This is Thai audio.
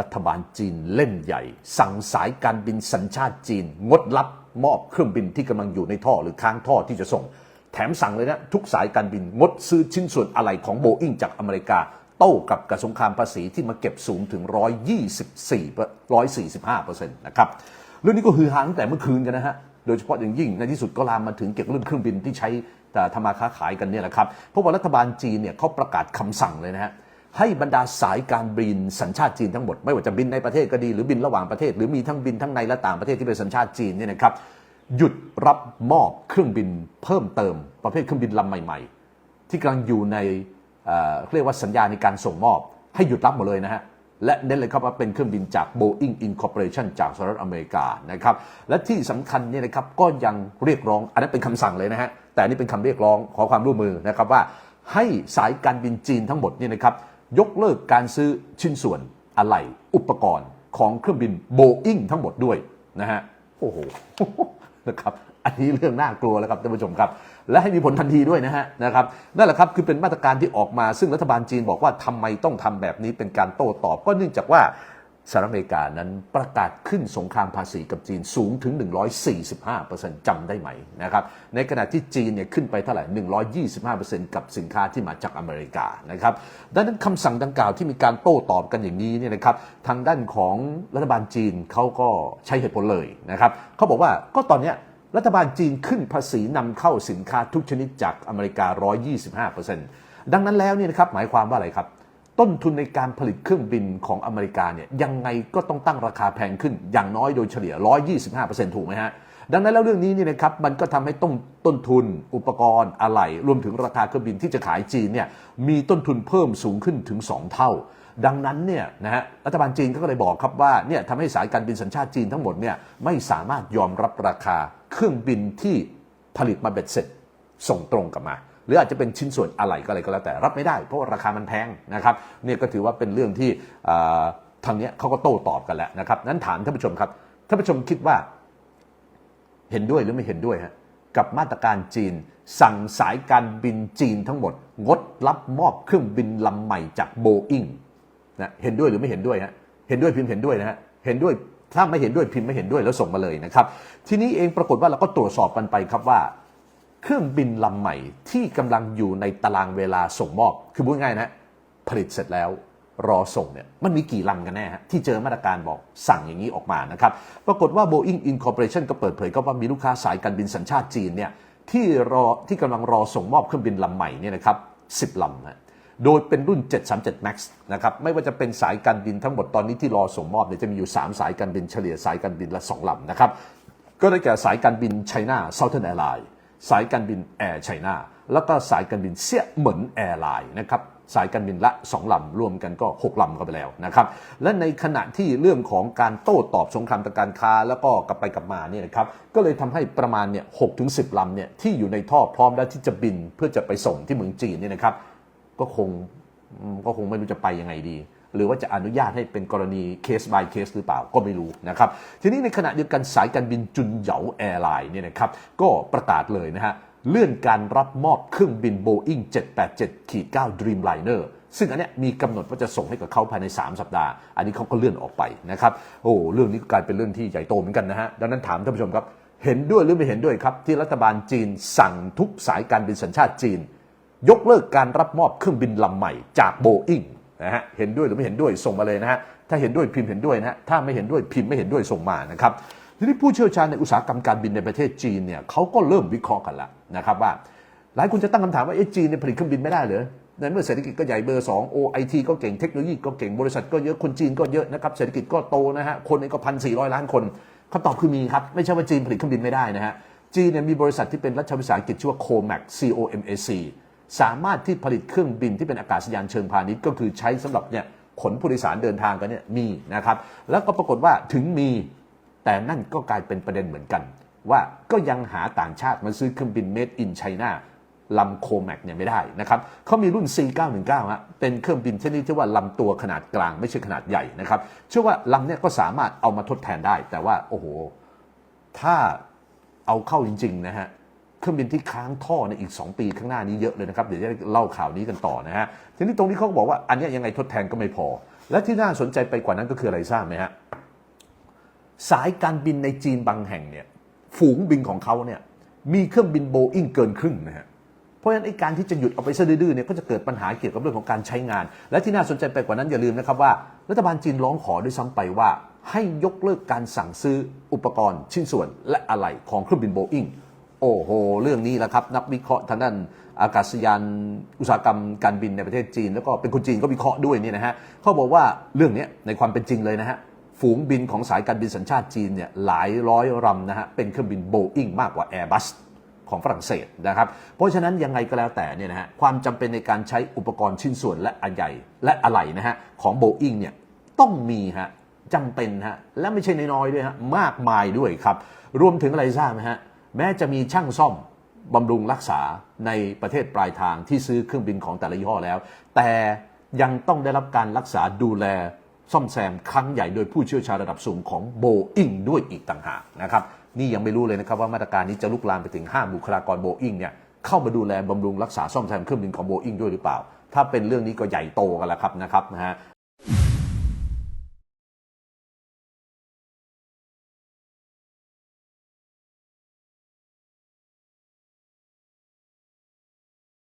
รัฐบาลจีนเล่นใหญ่ สั่งสายการบินสัญชาติจีน งดรับมอบเครื่องบินที่กำลังอยู่ในท่อหรือค้างท่อที่จะส่ง แถมสั่งเลยนะ ทุกสายการบินงดซื้อชิ้นส่วนอะไหล่ของโบอิงจากอเมริกา โต้กับกระสงครามภาษีที่มาเก็บสูงถึง 124 145%นะครับเรื่องนี้ก็ฮือฮาตั้งแต่เมื่อคืนกันนะฮะโดยเฉพาะอย่างยิ่งในที่สุดก็ลามมาถึงเกี่ยวกับเรื่องเครื่องบินที่ใช้แต่ทำมาค้าขายกันเนี่ยแหละครับเพราะว่ารัฐบาลจีนเนี่ยเขาประกาศคำสั่งเลยนะฮะ ให้บรรดาสายการบินสัญชาติจีนทั้งหมด ไม่ว่าจะบินในประเทศก็ดีหรือบินระหว่างประเทศ หรือมีทั้งบินทั้งในและต่างประเทศที่เป็นสัญชาติจีนเนี่ยนะครับหยุดรับมอบเครื่องบินเพิ่มเติม ประเภทเครื่องบินลำใหม่ ๆ ที่กำลังอยู่ในเเรียกว่าสัญญาในการส่งมอบ ให้หยุดรับหมดเลยนะฮะและเน้นเลยครับว่าเป็นเครื่องบินจาก Boeing Incorporation จากสหรัฐอเมริกานะครับและที่สำคัญเนี่ยนะครับก็ยังเรียกร้อง อันนั้นเป็นคำสั่งเลยนะฮะแต่นี่เป็นคำเรียกร้องขอความร่วมมือนะครับว่าให้สายการบินจีนทั้งหมดเนี่ยนะครับ ยกเลิกการซื้อชิ้นส่วนอะไหล่อุปกรณ์ของเครื่องบิน Boeing ทั้งหมดด้วยนะฮะโอ้โหนะครับอันนี้เรื่องน่ากลัวแล้วครับท่านผู้ชมครับ และให้มีผลทันทีด้วยนะฮะนะครับนั่นแหละครับคือเป็นมาตรการที่ออกมาซึ่งรัฐบาลจีนบอกว่าทำไมต้องทำแบบนี้เป็นการโต้ตอบก็เนื่องจากว่า สหรัฐอเมริกานั้นประกาศขึ้นสงครามภาษีกับจีนสูงถึง 145%จำได้ไหมนะครับ ในขณะที่จีนเนี่ยขึ้นไปเท่าไหร่ 125%กับสินค้าที่มาจากอเมริกานะครับ ดังนั้นคำสั่งดังกล่าวที่มีการโต้ตอบกันอย่างนี้เนี่ยนะครับ ทางด้านของรัฐบาลจีนเขาก็ใช้เหตุผลเลยนะครับเขาบอกว่าก็ตอนเนี้ยรัฐบาลจีนขึ้นภาษีนำเข้าสินค้าทุกชนิดจากอเมริกา 125%ดังนั้นแล้วเนี่ยนะครับหมายความว่าอะไรครับ ต้นทุนในการผลิตเครื่องบินของอเมริกาเนี่ยยังไงก็ต้องตั้งราคาแพงขึ้นอย่างน้อยโดยเฉลี่ย 125%ถูกไหมฮะดังนั้นแล้วเรื่องนี้เนี่ยนะครับมันก็ทำให้ต้นต้นทุน อุปกรณ์อะไหล่รวมถึงราคาเครื่องบินที่จะขายจีนเนี่ยมีต้นทุนเพิ่มสูงขึ้นถึง 2 เท่า ดังนั้นเนี่ยนะฮะรัฐบาลจีนก็เลยบอกครับว่าเนี่ยทำให้สายการบินสัญชาติจีนทั้งหมดเนี่ยไม่สามารถยอมรับราคาเครื่องบินที่ผลิตมาเบ็ดเสร็จส่งตรงกลับมา หรืออาจจะเป็นชิ้นส่วนอะไรก็อะไรก็แล้วแต่รับไม่ได้ เพราะว่าราคามันแพงนะครับเนี่ยก็ถือว่าเป็นเรื่องที่ทางเนี้ยเขาก็โต้ตอบกันแล้วนะครับนั้นถามท่านผู้ชมครับท่านผู้ชมคิดว่าเห็นด้วยหรือไม่เห็นด้วยฮะกับมาตรการจีน สั่งสายการบินจีนทั้งหมด งดรับมอบเครื่องบินลำใหม่จากโบอิงนะเห็นด้วยหรือไม่เห็นด้วยฮะเห็นด้วยพิมพ์เห็นด้วยนะฮะเห็นด้วยถ้าไม่เห็นด้วยพิมพ์ไม่เห็นด้วยแล้วส่งมาเลยนะครับ ทีนี้เองปรากฏว่าเราก็ตรวจสอบกันไปครับว่า เครื่องบินลำใหม่ที่กำลังอยู่ในตารางเวลาส่งมอบ คือพูดง่ายนะ ผลิตเสร็จแล้วรอส่งเนี่ยมันมีกี่ลำกันแน่ฮะที่เจอมาตรการบอกสั่งอย่างนี้ออกมานะครับ ปรากฏว่า Boeing Incorporation ก็เปิดเผยก็ว่ามีลูกค้าสายการบินสัญชาติจีนเนี่ยที่รอที่กำลังรอส่งมอบเครื่องบินลำใหม่เนี่ยนะครับ10ลำนะโดยเป็นรุ่น 737 Max นะครับ ไม่ว่าจะเป็นสายการบินทั้งหมดตอนนี้ที่รอส่งมอบเนี่ยจะมีอยู่ 3 สายการบินเฉลี่ยสายการบินละ 2 ลำนะครับ ก็ได้แก่สายการบินไชน่า Southern Airlines สายการบินแอร์ไชน่าแล้วก็สายการบินเซี่ยเหมินแอร์ไลน์นะครับสายการบินละ 2 ลำ รวมกันก็ 6 ลำก็ไปแล้วนะครับและในขณะที่เรื่องของการโต้ตอบสงครามทางการค้าแล้วก็กลับไปกลับมาเนี่ยนะครับก็เลยทำให้ประมาณเนี่ยหกถึงสิลำเนี่ยที่อยู่ในท่อพร้อมแล้วที่จะบินเพื่อจะไปส่งที่เมืองจีนเนี่ยนะครับก็คงก็คงไม่รู้จะไปยังไงดี หรือว่าจะอนุญาตให้เป็นกรณีเคส by เคสหรือเปล่าก็ไม่รู้นะครับ ทีนี้ในขณะเดียวกันสายการบินจุนเหยาแอร์ไลน์เนี่ยนะครับก็ประกาศเลยนะฮะเลื่อนการรับมอบเครื่องบิน Boeing 787ขีด9 Dreamliner ซึ่งอันเนี้ยมีกำหนดว่าจะส่งให้กับเขาภายใน 3 สัปดาห์ อันนี้เขาก็เลื่อนออกไปนะครับ โอ้เรื่องนี้กลายเป็นเรื่องที่ใหญ่โตเหมือนกันนะฮะ ดังนั้นถามท่านผู้ชมครับ เห็นด้วยหรือไม่เห็นด้วยครับ ที่รัฐบาลจีนสั่งทุกสายการบินสัญชาติจีน ยกเลิกการรับมอบเครื่องบินลำใหม่จากโบอิง นะฮะเห็นด้วยหรือไม่เห็นด้วยส่งมาเลยนะฮะถ้าเห็นด้วยพิมพ์เห็นด้วยนะฮะถ้าไม่เห็นด้วยพิมพ์ไม่เห็นด้วยส่งมานะครับทีนี้ผู้เชี่ยวชาญในอุตสาหกรรมการบินในประเทศจีนเนี่ยเขาก็เริ่มวิเคราะห์กันแล้วนะครับว่าหลายคนจะตั้งคำถามว่าเอ๊ะจีนเนี่ยผลิตเครื่องบินไม่ได้เหรอในเมื่อเศรษฐกิจก็ใหญ่เบอร์2โอไอทีก็เก่งเทคโนโลยีก็เก่งบริษัทก็เยอะคนจีนก็เยอะนะครับเศรษฐกิจก็โตนะฮะคนเองก็พันสี่ร้อยล้านคนคำตอบคือมีครับไม่ใช่ว่าจีนผลิตเครื่องบินไม่ได้นะฮะจีนเนี่ยมีบริษัทที่เป็นรัฐวิสาหกิจชื่อว่า COMAC C O M A C สามารถที่ผลิตเครื่องบินที่เป็นอากาศยานเชิงพาณิชย์ก็คือใช้สำหรับเนี่ยขนผู้โดยสารเดินทางกันเนี่ยมีนะครับ แล้วก็ปรากฏว่าถึงมี แต่นั่นก็กลายเป็นประเด็นเหมือนกัน ว่าก็ยังหาต่างชาติมาซื้อเครื่องบิน made in China ลำโคแมกเนี่ยไม่ได้นะครับเขามีรุ่น C919 ฮะเป็นเครื่องบินชนิดที่ว่าลำตัวขนาดกลางไม่ใช่ขนาดใหญ่นะครับ เชื่อว่าลำเนี่ยก็สามารถเอามาทดแทนได้ แต่ว่าโอ้โห ถ้าเอาเข้าจริง ๆ นะฮะ เครื่องบินที่ค้างท่อในอีก 2 ปีข้างหน้านี้เยอะเลยนะครับ เดี๋ยวจะเล่าข่าวนี้กันต่อนะฮะ ทีนี้ตรงนี้เขาก็บอกว่าอันนี้ยังไงทดแทนก็ไม่พอ และที่น่าสนใจไปกว่านั้นก็คืออะไรทราบไหมฮะ สายการบินในจีนบางแห่งเนี่ยฝูงบินของเขาเนี่ยมีเครื่องบินโบอิงเกินครึ่งนะฮะเพราะฉะนั้นไอ้การที่จะหยุดเอาไปซะดื้อๆเนี่ยก็จะเกิดปัญหาเกี่ยวกับเรื่องของการใช้งาน และที่น่าสนใจไปกว่านั้นอย่าลืมนะครับว่า รัฐบาลจีนร้องขอด้วยซ้ำไปว่า ให้ยกเลิกการสั่งซื้ออุปกรณ์ชิ้นส่วนและอะไหล่ของเครื่องบินโบอิง โอ้โห เรื่องนี้แหละครับ นักวิเคราะห์ทางด้านอากาศยานอุตสาหกรรมการบินในประเทศจีน แล้วก็เป็นคนจีนก็วิเคราะห์ด้วยนี่นะฮะเขาบอกว่าเรื่องนี้ในความเป็นจริงเลยนะฮะฝูงบินของสายการบินสัญชาติจีนเนี่ยหลายร้อยลำนะฮะเป็นเครื่องบินโบอิงมากกว่า Airbus ของฝรั่งเศสนะครับ เพราะฉะนั้นยังไงก็แล้วแต่เนี่ยนะฮะความจำเป็นในการใช้อุปกรณ์ชิ้นส่วนและอะไหล่และอะไหล่นะฮะของโบอิงเนี่ยต้องมีฮะจำเป็นฮะและไม่ใช่น้อยๆด้วยฮะมากมายด้วยครับ รวมถึงอะไรทราบไหมฮะ แม้จะมีช่างซ่อมบำรุงรักษาในประเทศปลายทางที่ซื้อเครื่องบินของแต่ละยี่ห้อแล้ว แต่ยังต้องได้รับการรักษาดูแลซ่อมแซมครั้งใหญ่โดยผู้เชี่ยวชาญระดับสูงของโบอิงด้วยอีกต่างหากนะครับนี่ยังไม่รู้เลยนะครับว่ามาตรการนี้จะลุกลามไปถึง5บุคลากรโบอิงเนี่ยเข้ามาดูแลบำรุงรักษาซ่อมแซมเครื่องบินของโบอิงด้วยหรือเปล่า ถ้าเป็นเรื่องนี้ก็ใหญ่โตกันแล้วครับนะครับนะฮะ